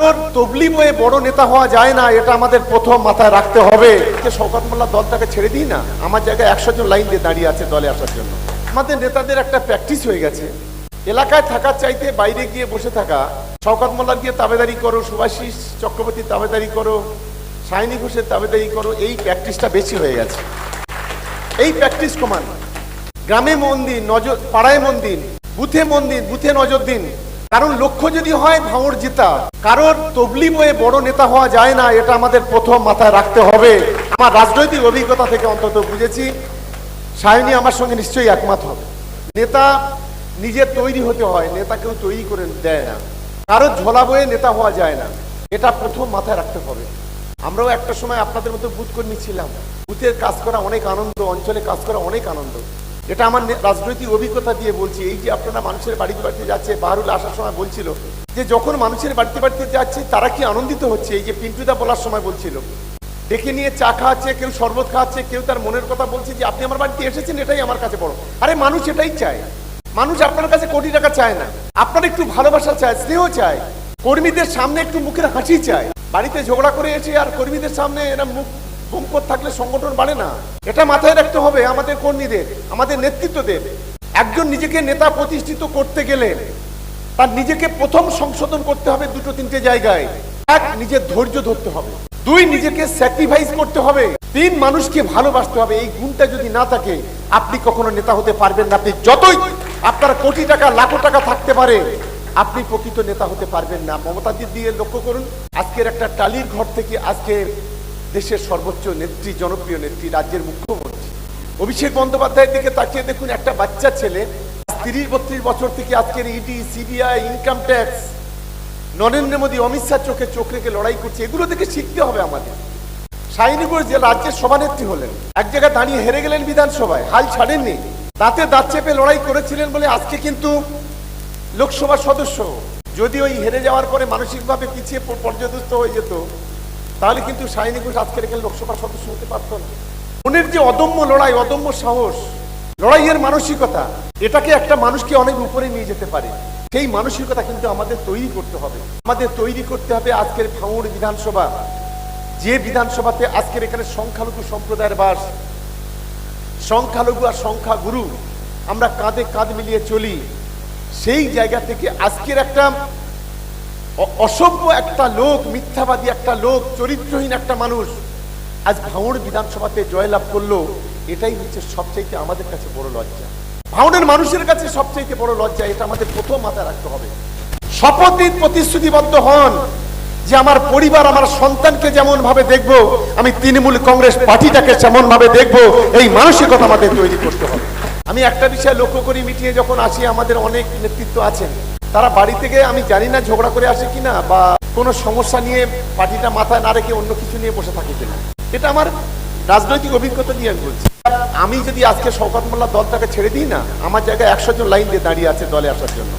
তবলি বয়ে বড় নেতা হওয়া যায় না, এটা আমাদের প্রথম মাথায় রাখতে হবে। যে শওকত মোল্লা দলটাকে ছেড়ে দিই না? আমার জায়গায় একশো জন লাইন দিয়ে দাঁড়িয়ে আছে দলে আসার জন্য। আমাদের নেতাদের একটা প্র্যাকটিস হয়ে গেছে। এলাকায় থাকার চাইতে বাইরে গিয়ে বসে থাকা, শওকত মোল্লার গিয়ে তাবেদারি করো সুভাষিস চক্রবর্তী তাবেদারি করো সাইনি ঘোষের তাবেদারি করো, এই প্র্যাকটিসটা বেশি হয়ে গেছে। এই প্র্যাকটিস কমান। গ্রামে মন দিন, নজর পাড়ায় মন দিন, বুথে মন দিন, বুথে নজর দিন। কারণ লক্ষ্য যদি হয় ভাঙড় জেতা, কারণ তবলি বয়ে বড় নেতা হওয়া যায় না, এটা আমাদের প্রথম মাথায় রাখতে হবে। আমার রাজনৈতিক অভিজ্ঞতা থেকে অন্তত বুঝেছি, সায়নী আমার সঙ্গে নিশ্চয়ই একমত হবে। নেতা নিজে তৈরি হতে হয় নেতা কেউ তৈরি করে দেয় না। কারও ঝোলা বয়ে নেতা হওয়া যায় না, এটা প্রথম মাথায় রাখতে হবে। আমরাও একটা সময় আপনাদের মতো বুথ কর্মী ছিলাম। বুথের কাজ করা অনেক আনন্দ, অঞ্চলে কাজ করা অনেক আনন্দ। এটা আমার রাজনৈতিক অভিজ্ঞতা দিয়ে বলছি। এই যে আপনারা মানুষের বাড়িতে বাড়িতে যাচ্ছে, বাহারুল আসার সময় বলছিল যে যখন মানুষের বাড়িতে বাড়িতে যাচ্ছে, তারা কি আনন্দিত হচ্ছে? এই যে পিন্টুদা বলার সময় বলছিল। ডেকে নিয়ে চা খাওয়াচ্ছে, কেউ শরবত খাওয়াচ্ছে, কেউ তার মনের কথা বলছে যে, আপনি আমার বাড়িতে এসেছেন, এটাই আমার কাছে বড়। আরে মানুষ এটাই চায়। মানুষ আপনার কাছে কোটি টাকা চায় না। আপনার একটু ভালোবাসা চায়, স্নেহ চায়। কর্মীদের সামনে একটু মুখের হাসি চায়। বাড়িতে ঝগড়া করে এসে আর কর্মীদের সামনে এরা মুখ বঙ্কর থাকলে সংগঠন বাড়ে না। এটা মাথায় রাখতে হবে আমাদের কর্মীদের, আমাদের নেতৃত্বদের। একজন নিজেকে নেতা প্রতিষ্ঠিত করতে গেলে তার নিজেকে প্রথম সংশোধন করতে হবে দুটো তিনটে জায়গায়। এক, নিজের ধৈর্য ধরতে হবে। দুই, নিজেকে স্যাক্রিফাইস করতে হবে। তিন, মানুষকে ভালোবাসতে হবে। এই গুণটা যদি না থাকে, আপনি কখনো নেতা হতে পারবেন না। আপনি যতই আপনার কোটি টাকা, লাখো টাকা থাকতে পারে, আপনি প্রকৃত নেতা হতে পারবেন না। মমতা দিয়ে লক্ষ্য করুন। আজকের একটা টালির ঘর থেকে আজকের দেশের সর্বোচ্চ নেত্রী, জনপ্রিয় নেত্রী, রাজ্যের মুখ্যমন্ত্রী। অভিষেক বন্দ্যোপাধ্যায়ের দিকে তাকিয়ে দেখুন, একটা বাচ্চা ছেলে, তিরিশ, বত্রিশ বছর থেকে আজকের ED CBI income tax Narendra Modi, Amit Shah চোখে চোখ রেখে লড়াই করছে, এগুলো থেকে শিখতে হবে আমাদের। সাইনিপুর যে রাজ্যের সভানেত্রী হলেন, এক জায়গায় দাঁড়িয়ে হেরে গেলেন বিধানসভায়, হাল ছাড়েননি। তাতে দাঁত চেপে লড়াই করেছিলেন বলে আজকে কিন্তু লোকসভার সদস্য। যদি ওই হেরে যাওয়ার পরে মানসিকভাবে পিছিয়ে পর্যদস্ত হয়ে যেত তাহলে কিন্তু সাইনি ঘোষ আজকে এখানে লোকসভার সদস্য হতে পারত না। মনের যে অদম্য লড়াই, অদম্য সাহস, লড়াইয়ের মানসিকতা, এটাকে একটা মানুষকে অনেক উপরে নিয়ে যেতে পারে। সেই মানসিকতা কিন্তু আমাদের তৈরি করতে হবে। আমাদের তৈরি করতে হবে আজকের ভাঙড় বিধানসভা। যে বিধানসভাতে আজকের এখানে সংখ্যালঘু সম্প্রদায়ের বাস, সংখ্যালঘু আর সংখ্যাগুরু, আমরা কাঁধে কাঁধ মিলিয়ে চলি, সেই জায়গা থেকে আজকের একটা অসভ্য একটা লোক, মিথ্যাবাদী একটা লোক, চরিত্রহীন একটা মানুষ। আজ ভাঙড় বিধানসভাতে জয়লাভ করল, এটাই হচ্ছে সবচাইতে আমাদের কাছে বড় লজ্জা। ভাঙড়ের মানুষের কাছে সবচাইতে বড় লজ্জা, এটা আমাদের প্রথম মাথায় রাখতে হবে। শপথ প্রতিশ্রুতিবদ্ধ হন যে আমার পরিবার, আমার সন্তানকে যেমন ভাবে দেখব, আমি তৃণমূল কংগ্রেস পার্টিটাকে যেমন ভাবে দেখব, এই মানসিকতা আমাদের তৈরি করতে হবে। আমি একটা বিষয় লক্ষ্য করি, মিটিয়ে যখন আসি, আমাদের অনেক নেতৃত্ব আছেন। তারা বাড়ি থেকে, আমি জানি না ঝগড়া করে আসে কিনা বা কোনো সমস্যা নিয়ে পার্টিটা মাথায় না রেখে অন্য কিছু নিয়ে বসে থাকে কিনা। এটা আমার রাজনৈতিক অভিজ্ঞতা দিয়ে আমি বলছি। আমি যদি আজকে শওকত মোল্লা দলটাকে ছেড়ে দিই না, আমার জায়গায় একশো জন লাইন দিয়ে দাঁড়িয়ে আছে দলে আসার জন্য।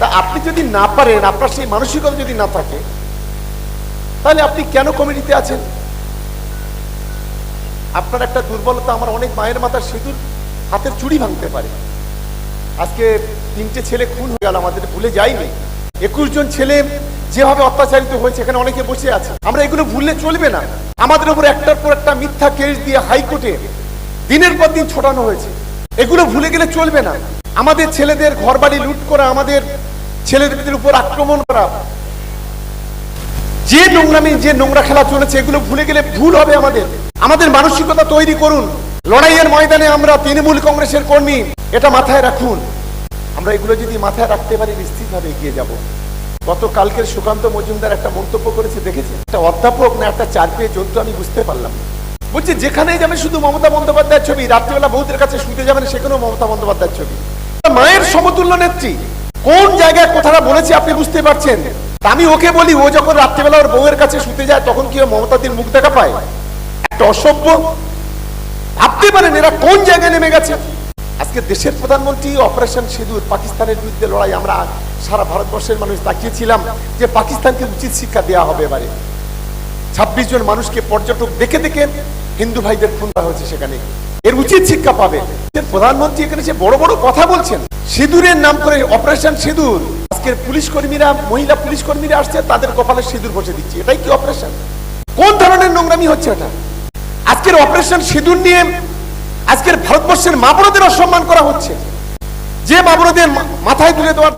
তা আপনি যদি না পারেন, আপনার সেই মানসিকতা যদি না থাকে, তাহলে আপনি কেন কমিটিতে আছেন? আপনার একটা দুর্বলতা আমার অনেক মায়ের মাথার সিঁদুর হাতের চুড়ি ভাঙতে পারে। আজকে তিনটে ছেলে খুন হয়ে গেল, আমাদের ভুলে যাইনি। একুশ জন ছেলে যেভাবে অত্যাচারিত হয়েছে, এখানে অনেকে বসে আছে। আমরা এগুলো ভুললে চলবে না। আমাদের উপর একটার পর একটা মিথ্যা কেস দিয়ে হাইকোর্টে দিনের পর দিন ছোটানো হয়েছে। এগুলো ভুলে গেলে চলবে না। আমাদের ছেলেদের ঘরবাড়ি লুট করা, আমাদের ছেলেদের উপর আক্রমণ করা, যে নোংরামি, যে নোংরা খেলা চলেছে, এগুলো ভুলে গেলে ভুল হবে আমাদের। আমাদের মানসিকতা তৈরি করুন। লড়াইয়ের ময়দানে আমরা তৃণমূল কংগ্রেসের কর্মী, এটা মাথায় রাখুন। আমরা এগুলো যদি মাথায় রাখতে পারি, নিশ্চিতভাবে এগিয়ে যাব। গত কালকের সুকান্ত মজুমদার একটা মন্তব্য করেছে দেখেছি একটা অধ্যাপক না একটা চার পেয়ে জন্তু আমি বুঝতে পারলাম। বলছে, যেখানেই যাবেন, শুধু মমতা বন্দ্যোপাধ্যায়ের ছবি, রাত্রিবেলা বহুদের কাছে শুতে যাবেন, সেখানেও মমতা বন্দ্যোপাধ্যায়ের ছবি। মায়ের সমতুল্য নেত্রী, কোন জায়গায় কথাটা বলেছে আপনি বুঝতে পারছেন? আমি ওকে বলি, ও যখন রাত্রিবেলা ওর বউয়ের কাছে শুতে যায়, তখন কি মমতাদির মুখ দেখা পায়? একটা অসভ্য, ভাবতে পারেন এরা কোন জায়গায় নেমে গেছে? আজকে দেশের প্রধানমন্ত্রী অপারেশন সিঁদুর, পাকিস্তানের বিরুদ্ধে লড়াই আমরা সারা ভারতবর্ষের মানুষ তাকিয়েছিলাম যে পাকিস্তানকে উচিত শিক্ষা দেওয়া হবে এবারে। ছাব্বিশ জন মানুষকে পর্যটক দেখে দেখে হিন্দু ভাইদের খুন করা হয়েছে সেখানে। এর উচিত শিক্ষা পাবে। প্রধানমন্ত্রী এখানে সে বড় বড় কথা বলছেন। সিঁদুরের নাম করে অপারেশন সিঁদুর। আজকের পুলিশ কর্মীরা, মহিলা পুলিশ কর্মীরা আসছে, তাদের কপালে সিঁদুর বসে দিচ্ছে। এটাই কি অপারেশন? কোন ধরনের নোংরামি হচ্ছে এটা? আজকের অপারেশন সিঁদুর নিয়ে আজকের ভারতবর্ষের মা বোনদের অসম্মান করা হচ্ছে। যে মা বোনদের মাথায় তুলে দেওয়ার